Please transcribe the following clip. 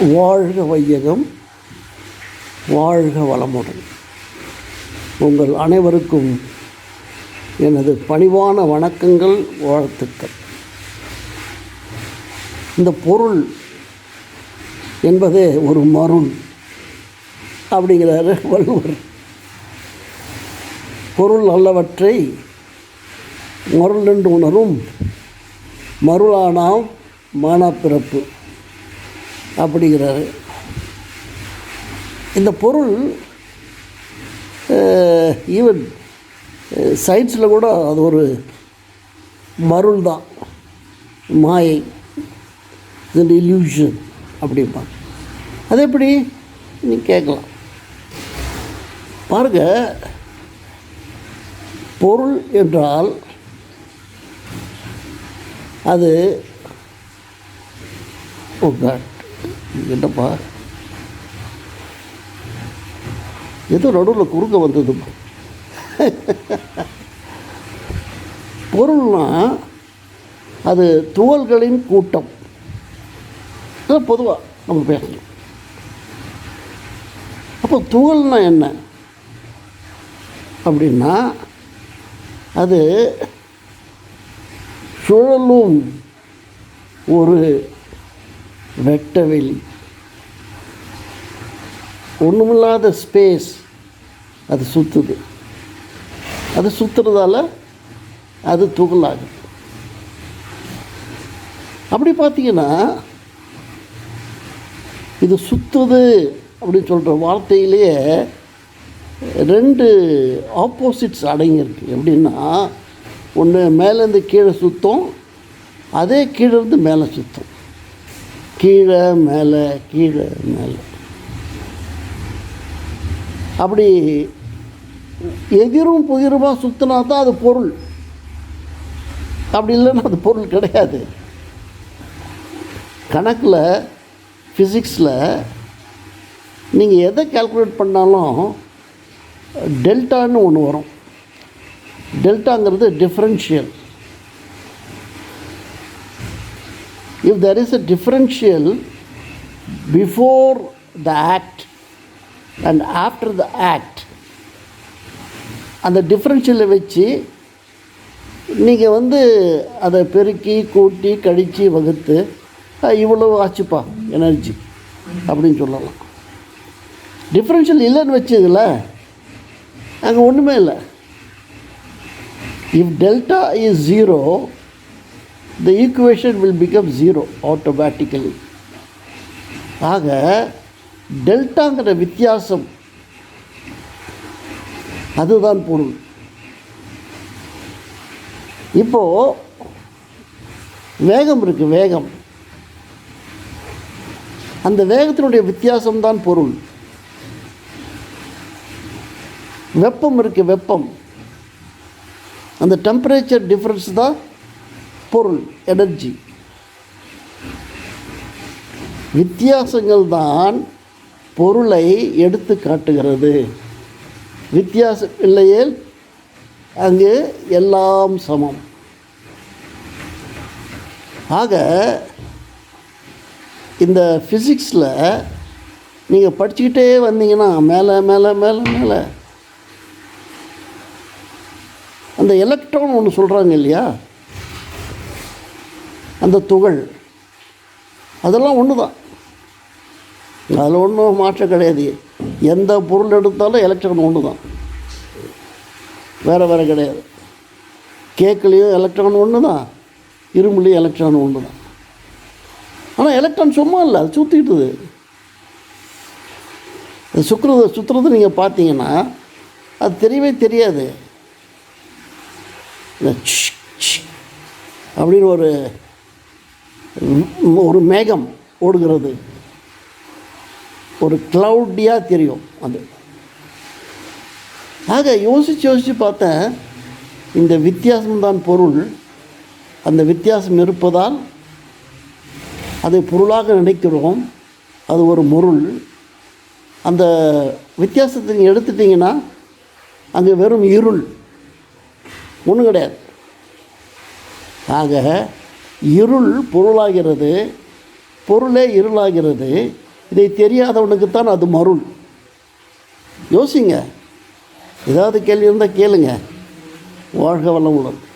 வாழ்க வையகம் வாழ்க வளமுடன். உங்கள் அனைவருக்கும் எனது பணிவான வணக்கங்கள் வாழ்த்துக்கள். இந்த பொருள் என்பதே ஒரு மருள் அப்படிங்கிறாரு வள்ளுவர். பொருள் அல்லவற்றை மருள் என்று உணரும் மருளானாம் மானாப்பிறப்பு. அப்படிங்கிறாரு. இந்த பொருள் ஈவன் சயின்ஸில் கூட அது ஒரு மருள் தான். மாயை இது இல்யூஷன் அப்படிம்பாங்க. அது எப்படி? நீ கேட்கலாம். பாருங்க பொருள் என்றால் அது oh உங்கள் காட் என்னப்பா? ஏதோ நடுவில் குறுக்க வந்தது. பொருள்னா அது துவல்களின் கூட்டம். பொதுவாக நம்ம பேசணும். அப்போ துகள்னா என்ன? அப்படின்னா அது சுழலும் ஒரு வெட்டவெளி. ஒன்றுமில்லாத ஸ்பேஸ் அது சுற்றுது அது சுற்றுறதால அது துகளாகுது. அப்படி பார்த்தீங்கன்னா இது சுற்றுது அப்படின்னு சொல்கிற வார்த்தையிலேயே ரெண்டு ஆப்போசிட்ஸ் அடங்கியிருக்கு. எப்படின்னா ஒன்று மேலேருந்து கீழே சுற்றும் அதே கீழேருந்து மேலே சுற்றும் கீழே மேலே கீழே மேலே அப்படி எதிரும் புதிருமாக சுற்றினா தான் அது பொருள். அப்படி இல்லைன்னா அது பொருள் கிடையாது. கணக்கில் ஃபிசிக்ஸில் நீங்கள் எதை கால்குலேட் பண்ணாலும் டெல்டான்னு ஒன்று வரும். டெல்டாங்கிறது differential if there is a differential before the act and after the act அந்த டிஃப்ரென்ஷியலை வச்சு நீங்கள் வந்து அதை பெருக்கி கூட்டி கழித்து வகுத்து இவ்வளோ ஆச்சுப்பா எனர்ஜி அப்படின்னு சொல்லலாம். டிஃப்ரென்ஷியல் இல்லைன்னு வச்சதில்ல அங்கே ஒன்றுமே இல்லை. If delta is zero the equation will become zero automatically ஆக டெல்டாங்கிற வித்தியாசம் அதுதான் பொருள். இப்போது வேகம் இருக்குது வேகம். அந்த வேகத்தினுடைய வித்தியாசம்தான் பொருள். வெப்பம் இருக்குது வெப்பம். அந்த டெம்பரேச்சர் டிஃப்ரென்ஸ் தான் பொருள் எனர்ஜி வித்தியாசங்கள் தான் பொருளை எடுத்து காட்டுகிறது. வித்தியாசம் இல்லையே அங்கு எல்லாம் சமம். ஆக இந்த ஃபிசிக்ஸில் நீங்கள் படிச்சுக்கிட்டே வந்தீங்கன்னா மேலே மேலே மேலே மேலே அந்த எலக்ட்ரான் ஒன்று சொல்கிறாங்க இல்லையா? அந்த துகள். அதெல்லாம் ஒன்று தான் அதில் ஒன்றும் மாற்றம் கிடையாது. எந்த பொருள் எடுத்தாலும் எலக்ட்ரான் ஒன்று தான் வேறு வேறு கிடையாது. கேக்குலேயும் எலக்ட்ரான் ஒன்று தான் இரும்புலேயும் எலக்ட்ரான் ஒன்று தான் ஆனால் எலக்ட்ரான் சும்மா இல்லை அது சுற்றிக்கிட்டுது அது சுற்றுறது சுற்றுறது நீங்கள் பார்த்தீங்கன்னா அது தெரியவே தெரியாது. அப்படின்னு ஒரு ஒரு மேகம் ஓடுகிறது. ஒரு க்ளவுடியாக தெரியும் அது. ஆக யோசித்து யோசித்து பார்த்தேன் இந்த வித்தியாசம்தான் பொருள். அந்த வித்தியாசம் இருப்பதால் அதை பொருளாக நினைக்கிறோம். அது ஒரு முருள் அந்த வித்தியாசத்தை நீங்கள் எடுத்துட்டிங்கன்னா அங்கே வெறும் இருள். ஒன்றும் கிடையாது. ஆக இருள் பொருளாகிறது பொருளே இருளாகிறது. இதை தெரியாதவனுக்குத்தான் அது மருள். யோசிங்க. ஏதாவது கேள்வி இருந்தால் கேளுங்க. வாழ்க வளமுடன்.